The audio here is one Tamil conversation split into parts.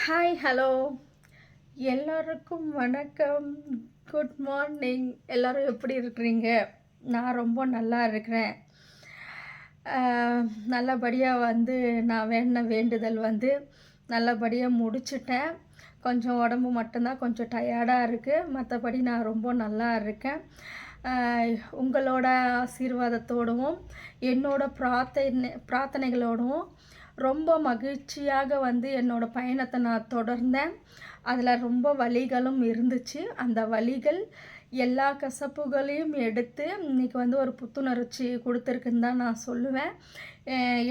ஹாய் ஹலோ எல்லோருக்கும் வணக்கம். குட் மார்னிங் எல்லோரும் எப்படி இருக்கிறீங்க? நான் ரொம்ப நல்லா இருக்கிறேன். நல்லபடியாக வந்து நான் வேண்டின வேண்டுதல் வந்து நல்லபடியாக முடிச்சிட்டேன். கொஞ்சம் உடம்பு மட்டும்தான் கொஞ்சம் டயர்டாக இருக்குது மற்றபடி நான் ரொம்ப நல்லா இருக்கேன். உங்களோட ஆசீர்வாதத்தோடவும் என்னோட பிரார்த்தனை பிரார்த்தனைகளோடவும் ரொம்ப மகிழ்ச்சியாக வந்து என்னோட பயணத்தை நான் தொடர்ந்தேன். அதில் ரொம்ப வழிகளும் இருந்துச்சு. அந்த வழிகள் எல்லா கசப்புகளையும் எடுத்து இன்றைக்கி வந்து ஒரு புத்துணர்ச்சி கொடுத்துருக்குன்னு தான் நான் சொல்லுவேன்.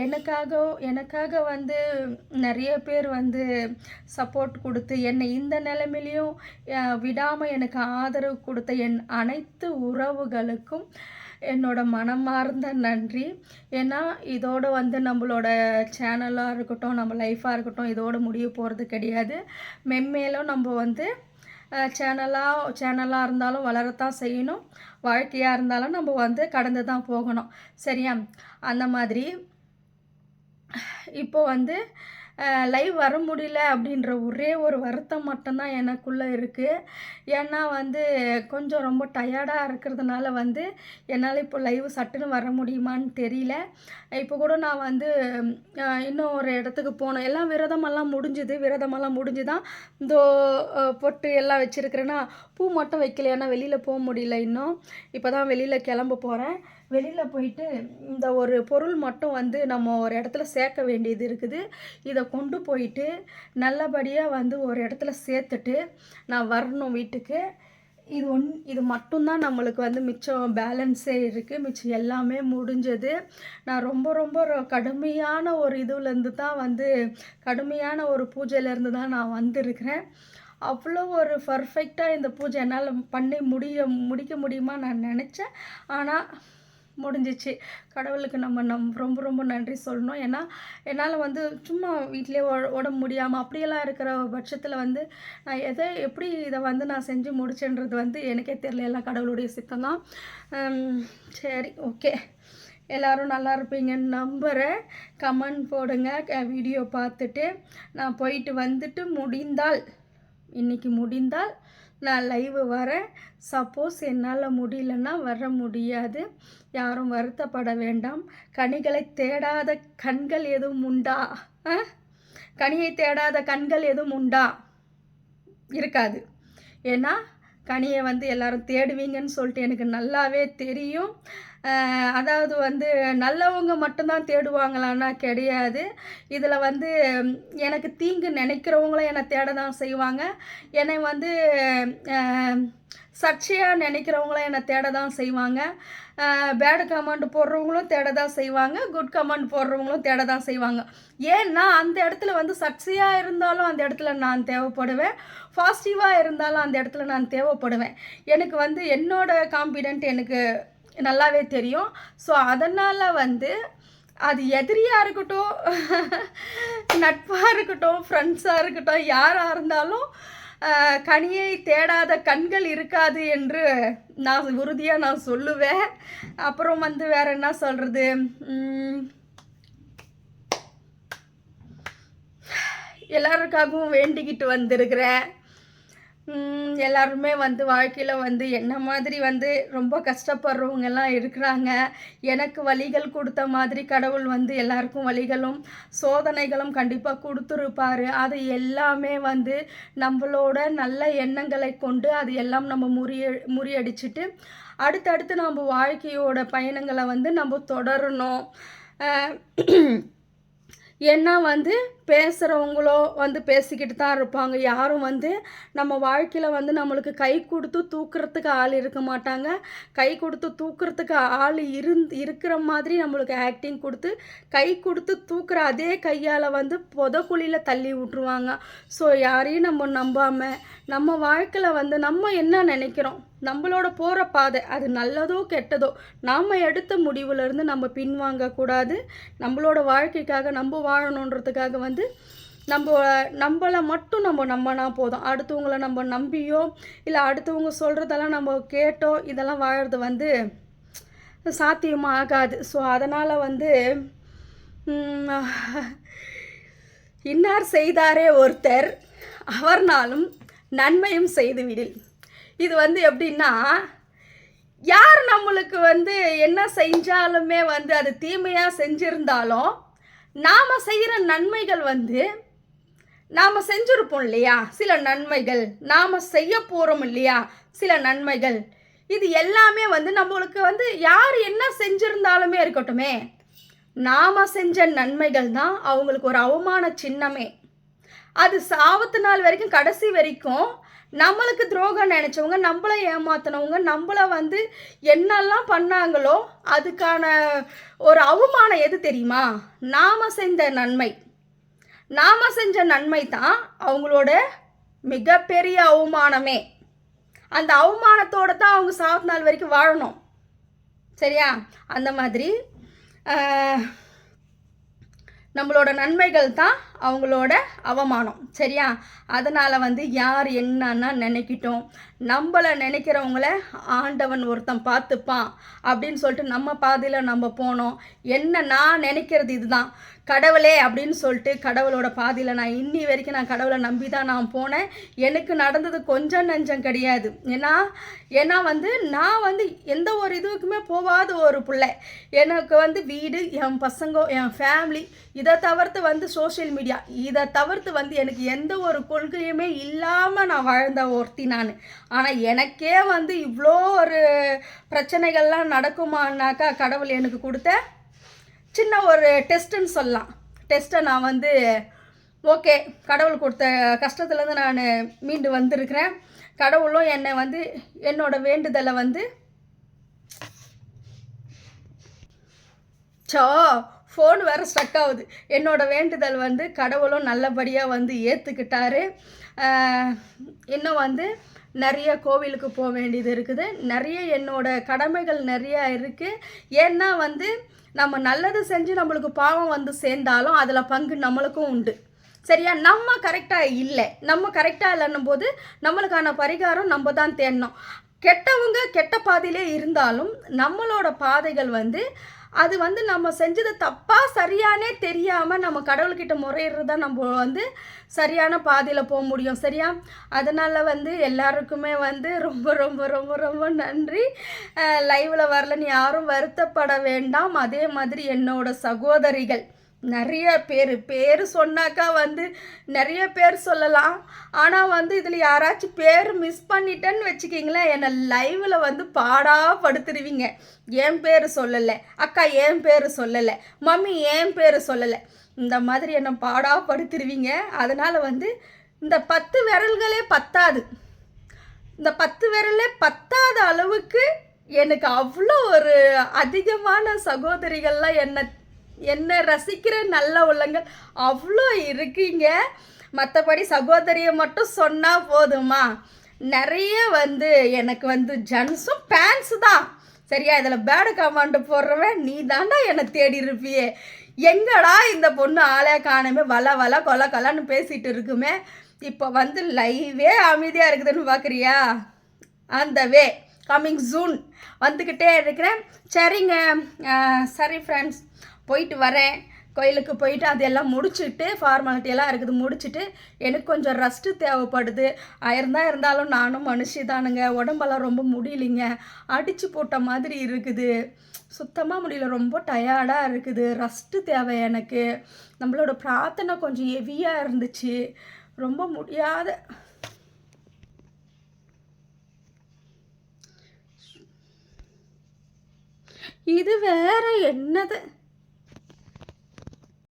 எனக்காக எனக்காக வந்து நிறைய பேர் வந்து சப்போர்ட் கொடுத்து என்னை இந்த நிலைமையிலையும் விடாமல் எனக்கு ஆதரவு கொடுத்த என் அனைத்து உறவுகளுக்கும் என்னோட மனமார்ந்த நன்றி. ஏன்னா இதோடு வந்து நம்மளோட சேனலாக இருக்கட்டும் நம்ம லைஃப்பாக இருக்கட்டும் இதோட முடிய போகிறது கிடையாது. மென்மேலும் நம்ம வந்து சேனலாக சேனலாக இருந்தாலும் வளரத்தான் செய்யணும். வாழ்க்கையாக இருந்தாலும் நம்ம வந்து கடந்து தான் போகணும். சரியா? அந்த மாதிரி. இப்போ வந்து லைவ் வர முடியல அப்படின்ற ஒரே ஒரு வருத்தம் மட்டும்தான் எனக்குள்ளே இருக்குது ஏன்னா வந்து கொஞ்சம் ரொம்ப டயர்டாக இருக்கிறதுனால வந்து என்னால் இப்போ லைவ் சட்டுன்னு வர முடியுமான்னு தெரியல. இப்போ கூட நான் வந்து இன்னும் ஒரு இடத்துக்கு போனோம் எல்லாம் விரதமெல்லாம் முடிஞ்சுது. விரதமெல்லாம் முடிஞ்சு தான் இந்த பொட்டு எல்லாம் வச்சுருக்கிறேன்னா பூ மட்டும் வைக்கல ஏன்னா வெளியில் போக முடியல இன்னும். இப்போ தான் வெளியில் கிளம்ப போகிறேன் வெளியில் போயிட்டு இந்த ஒரு பொருள் மட்டும் வந்து நம்ம ஒரு இடத்துல சேர்க்க வேண்டியது இருக்குது. இதை கொண்டு போயிட்டு நல்லபடியாக வந்து ஒரு இடத்துல சேர்த்துட்டு நான் வரணும் வீட்டுக்கு. இது ஒன் இது மட்டும்தான் நம்மளுக்கு வந்து மிச்சம் பேலன்ஸே இருக்குது மிச்சம் எல்லாமே முடிஞ்சது. நான் ரொம்ப ரொம்ப ரொ- கடுமையான ஒரு இதுலேருந்து தான் வந்து கடுமையான ஒரு பூஜையிலேருந்து தான் நான் வந்திருக்கிறேன். அவ்வளோ ஒரு பர்ஃபெக்டாக இந்த பூஜை என்னால் பண்ணி முடிய முடிக்க முடியுமா நான் நினச்சேன். ஆனால் முடிஞ்சிச்சு. கடவுளுக்கு நம்ம நம் ரொம்ப ரொம்ப நன்றி சொல்லணும். ஏன்னா என்னால் வந்து சும்மா வீட்டிலே உடம்பு முடியாமல் அப்படியெல்லாம் இருக்கிற பட்சத்தில் வந்து நான் எதை எப்படி இதை வந்து நான் செஞ்சு முடிச்சேன்றது வந்து எனக்கே தெரியல. எல்லாம் கடவுளுடைய சித்தம் தான். சரி ஓகே. எல்லோரும் நல்லா இருப்பீங்கன்னு நம்புகிறேன் கமெண்ட் போடுங்க. வீடியோ பார்த்துட்டு நான் போயிட்டு வந்துட்டு முடிந்தால் இன்றைக்கி முடிந்தால் நான் லைவ் வரேன். சப்போஸ் என்னால் முடியலன்னா வர முடியாது. யாரும் வருத்தப்பட வேண்டாம். கனிகளை தேடாத கண்கள் எதுவும் உண்டா? கனியை தேடாத கண்கள் எதுவும் உண்டா? இருக்காது. ஏன்னா கனியை வந்து எல்லாரும் தேடுவீங்கன்னு சொல்லிட்டு எனக்கு நல்லாவே தெரியும். அதாவது வந்து நல்லவங்க மட்டும்தான் தேடுவாங்களான்னா கிடையாது. இதில் வந்து எனக்கு தீங்கு நினைக்கிறவங்களும் என்னை தேட தான் செய்வாங்க. என்னை வந்து சர்ச்சையாக நினைக்கிறவங்களும் என்னை தேட தான் செய்வாங்க பேடு கமெண்ட் போடுறவங்களும் தேட தான் செய்வாங்க. குட் கமெண்ட் போடுறவங்களும் தேட தான் செய்வாங்க ஏன்னா அந்த இடத்துல வந்து சர்ச்சையாக இருந்தாலும் அந்த இடத்துல நான் தேவைப்படுவேன். பாசிட்டிவாக இருந்தாலும் அந்த இடத்துல நான் தேவைப்படுவேன். எனக்கு வந்து என்னோட காம்பிடென்ட் எனக்கு நல்லாவே தெரியும். ஸோ அதனால் வந்து அது எதிரியாக இருக்கட்டும் நட்பாக இருக்கட்டும் ஃப்ரெண்ட்ஸாக இருக்கட்டும் யாராக இருந்தாலும் கனியை தேடாத கண்கள் இருக்காது என்று நான் உறுதியாக நான் சொல்லுவேன். அப்புறம் வந்து வேற என்ன சொல்கிறது எல்லாருக்காகவும் வேண்டிக்கிட்டு வந்திருக்கிறேன். எல்லாருமே வந்து வாழ்க்கையில் வந்து என்ன மாதிரி வந்து ரொம்ப கஷ்டப்படுறவங்க எல்லாம் இருக்கிறாங்க. எனக்கு வழிகள் கொடுத்த மாதிரி கடவுள் வந்து எல்லாருக்கும் வழிகளும் சோதனைகளும் கண்டிப்பாக கொடுத்துருப்பாரு. அது எல்லாமே வந்து நம்மளோட நல்ல எண்ணங்களை கொண்டு அது எல்லாம் நம்ம முறிய முறியடிச்சிட்டு அடுத்தடுத்து நம்ம வாழ்க்கையோட பயணங்களை வந்து நம்ம தொடரணும். ஏன்னா வந்து பேசுகிறவங்களோ வந்து பேசிக்கிட்டு தான் இருப்பாங்க. யாரும் வந்து நம்ம வாழ்க்கையில் வந்து நம்மளுக்கு கை கொடுத்து தூக்குறதுக்கு ஆள் இருக்க மாட்டாங்க. கை கொடுத்து தூக்குறதுக்கு ஆள் இருந் இருக்கிற மாதிரி நம்மளுக்கு ஆக்டிங் கொடுத்து கை கொடுத்து தூக்குற அதே கையால் வந்து புதக்குழியில் தள்ளி விட்ருவாங்க ஸோ யாரையும் நம்ம நம்பாமல் நம்ம வாழ்க்கையில் வந்து நம்ம என்ன நினைக்கிறோம்? நம்மளோட போகிற பாதை அது நல்லதோ கெட்டதோ நாம் எடுத்த முடிவுலேருந்து நம்ம பின்வாங்கக்கூடாது நம்மளோட வாழ்க்கைக்காக நம்ம வாழணுன்றதுக்காக வந்து நம்ம நம்மளை மட்டும் நம்ம நம்பினா போதும். அடுத்தவங்கள நம்ம நம்பியோ இல்லை அடுத்தவங்க சொல்கிறதெல்லாம் நம்ம கேட்டோ இதெல்லாம் வாழறது வந்து சாத்தியமாக ஆகாது. ஸோ அதனால் வந்து இன்னார் செய்தாரே ஒருத்தர் அவர்னாலும் நன்மையும் செய்துவிடில். இது வந்து எப்படின்னா யார் நம்மளுக்கு வந்து என்ன செஞ்சாலுமே வந்து அது தீமையாக செஞ்சிருந்தாலும் நாம் செய்கிற நன்மைகள் வந்து நாம் செஞ்சுருப்போம் இல்லையா? சில நன்மைகள். நாம் செய்ய போகிறோம் இல்லையா? சில நன்மைகள். இது எல்லாமே வந்து நம்மளுக்கு வந்து யார் என்ன செஞ்சுருந்தாலுமே இருக்கட்டுமே. நாம் செஞ்ச நன்மைகள் தான் அவங்களுக்கு ஒரு அவமான சின்னமே. அது சாவத்து நாள் வரைக்கும் கடைசி வரைக்கும் நம்மளுக்கு துரோகம் நினச்சவங்க நம்மளை ஏமாத்தினவங்க நம்மளை வந்து என்னெல்லாம் பண்ணாங்களோ அதுக்கான ஒரு அவமானம் எது தெரியுமா? நாம் செஞ்ச நன்மை. நாம் செஞ்ச நன்மை தான் அவங்களோட மிகப்பெரிய அவமானமே. அந்த அவமானத்தோடு தான் அவங்க சாத்து நாள் வரைக்கும் வாழணும். சரியா? அந்த மாதிரி நம்மளோட நன்மைகள் தான் அவங்களோட அவமானம் சரியா? அதனால் வந்து யார் என்னன்னா நினைக்கிட்டோம். நம்மளை நினைக்கிறவங்கள ஆண்டவன் ஒருத்தன் பார்த்துப்பான் அப்படின்னு சொல்லிட்டு நம்ம பாதையில் நம்ம போனோம். என்ன நான் நினைக்கிறது இதுதான். கடவுளே அப்படின்னு சொல்லிட்டு கடவுளோட பாதையில் நான் இன்னி வரைக்கும் நான் கடவுளை நம்பி தான் நான் போனேன். எனக்கு நடந்தது கொஞ்சம் நஞ்சம் கிடையாது. ஏன்னா ஏன்னா வந்து நான் வந்து எந்த ஒரு இதுக்குமே போகாத ஒரு பிள்ளை. எனக்கு வந்து வீடு என் பசங்க என் ஃபேமிலி இதை தவிர்த்து வந்து சோஷியல் மீடியா இதை தவிர்த்து வந்து எனக்கு எந்த ஒரு கொள்கையுமே இல்லாமல் நான் வாழ்ந்த ஒருத்தி நான். ஆனால் எனக்கே வந்து இவ்வளோ ஒரு பிரச்சனைகள்லாம் நடக்குமானாக்கா கடவுள் எனக்கு கொடுத்த சின்ன ஒரு டெஸ்ட்டுன்னு சொல்லலாம். டெஸ்ட்டை நான் வந்து ஓகே கடவுள் கொடுத்த கஷ்டத்துலேருந்து நான் மீண்டு வந்திருக்கிறேன். கடவுளும் என்னை வந்து என்னோட வேண்டுதலை வந்து சோ ஃபோன் வேறு ஸ்டக் ஆகுது. என்னோடய வேண்டுதல் வந்து கடவுளும் நல்லபடியாக வந்து ஏற்றுக்கிட்டாரு இன்னும் வந்து நிறைய கோவிலுக்கு போக வேண்டியது இருக்குது. நிறைய என்னோட கடமைகள் நிறையா இருக்குது ஏன்னா வந்து நம்ம நல்லது செஞ்சு நம்மளுக்கு பாவம் வந்து சேர்ந்தாலும் அதில் பங்கு நம்மளுக்கும் உண்டு. சரியா? நம்ம கரெக்டாக இல்லை. நம்ம கரெக்டாக இல்லைன்னும் போது நம்மளுக்கான பரிகாரம் நம்ம தான் தேடணும். கெட்டவங்க கெட்ட பாதையிலே இருந்தாலும் நம்மளோட பாதைகள் வந்து அது வந்து நம்ம செஞ்சது தப்பாக சரியானே தெரியாமல் நம்ம கடவுள்கிட்ட முறையிடுறது தான் நம்ம வந்து சரியான பாதையில் போக முடியும் சரியா? அதனால் வந்து எல்லாருக்குமே வந்து ரொம்ப ரொம்ப ரொம்ப ரொம்ப நன்றி. லைவில் வரலன்னு யாரும் வருத்தப்பட வேண்டாம். அதே மாதிரி என்னோட சகோதரிகள். நிறைய பேர் பேர் சொன்னாக்கா வந்து நிறைய பேர் சொல்லலாம். ஆனால் வந்து இதில் யாராச்சும் பேர் மிஸ் பண்ணிட்டேன்னு வச்சுக்கிங்களேன் என்னை லைவில் வந்து பாடாப்படுத்துருவீங்க என் பேர் சொல்லலை. அக்கா என் பேர் சொல்லலை. மம்மி என் பேர் சொல்லலை. இந்த மாதிரி என்னை பாடாக படுத்துருவீங்க. அதனால் வந்து இந்த பத்து விரல்களே பத்தாது. இந்த பத்து விரலே பத்தாத அளவுக்கு எனக்கு அவ்வளோ ஒரு அதிகமான சகோதரிகள்லாம் என்னை என்னை ரசிக்கிற நல்ல உள்ளங்கள் அவ்வளோ இருக்கீங்க. மற்றபடி சகோதரியை மட்டும் சொன்னால் போதுமா? நிறைய வந்து எனக்கு வந்து ஜன்ஸும் பேண்ட்ஸு தான். சரியா? இதில் பேடு கமாண்டு போடுறவன் நீ தாண்டா என்னை தேடி இருப்பியே. எங்கடா இந்த பொண்ணு ஆளே காணமே? வள வள கொல கொலன்னு பேசிகிட்டு இருக்குமே. இப்போ வந்து லைவே அமைதியாக இருக்குதுன்னு பார்க்குறியா அந்த வே கம்மிங் ஜூன் வந்துக்கிட்டே இருக்கிறேன். சரிங்க. சரி ஃப்ரெண்ட்ஸ் போயிட்டு வரேன். கோயிலுக்கு போயிட்டு அதெல்லாம் முடிச்சுட்டு ஃபார்மாலிட்டியெல்லாம் இருக்குது முடிச்சுட்டு எனக்கு கொஞ்சம் ரெஸ்ட்டு தேவைப்படுது. ஆயிருந்தா இருந்தாலும் நானும் மனுஷி தானுங்க. உடம்பெல்லாம் ரொம்ப முடியலைங்க. அடித்து போட்ட மாதிரி இருக்குது. சுத்தமாக முடியல. ரொம்ப டயர்டாக இருக்குது. ரெஸ்ட்டு தேவை எனக்கு. நம்மளோட பிரார்த்தனை கொஞ்சம் ஹெவியாக இருந்துச்சு. ரொம்ப முடியாத இது வேற என்னது?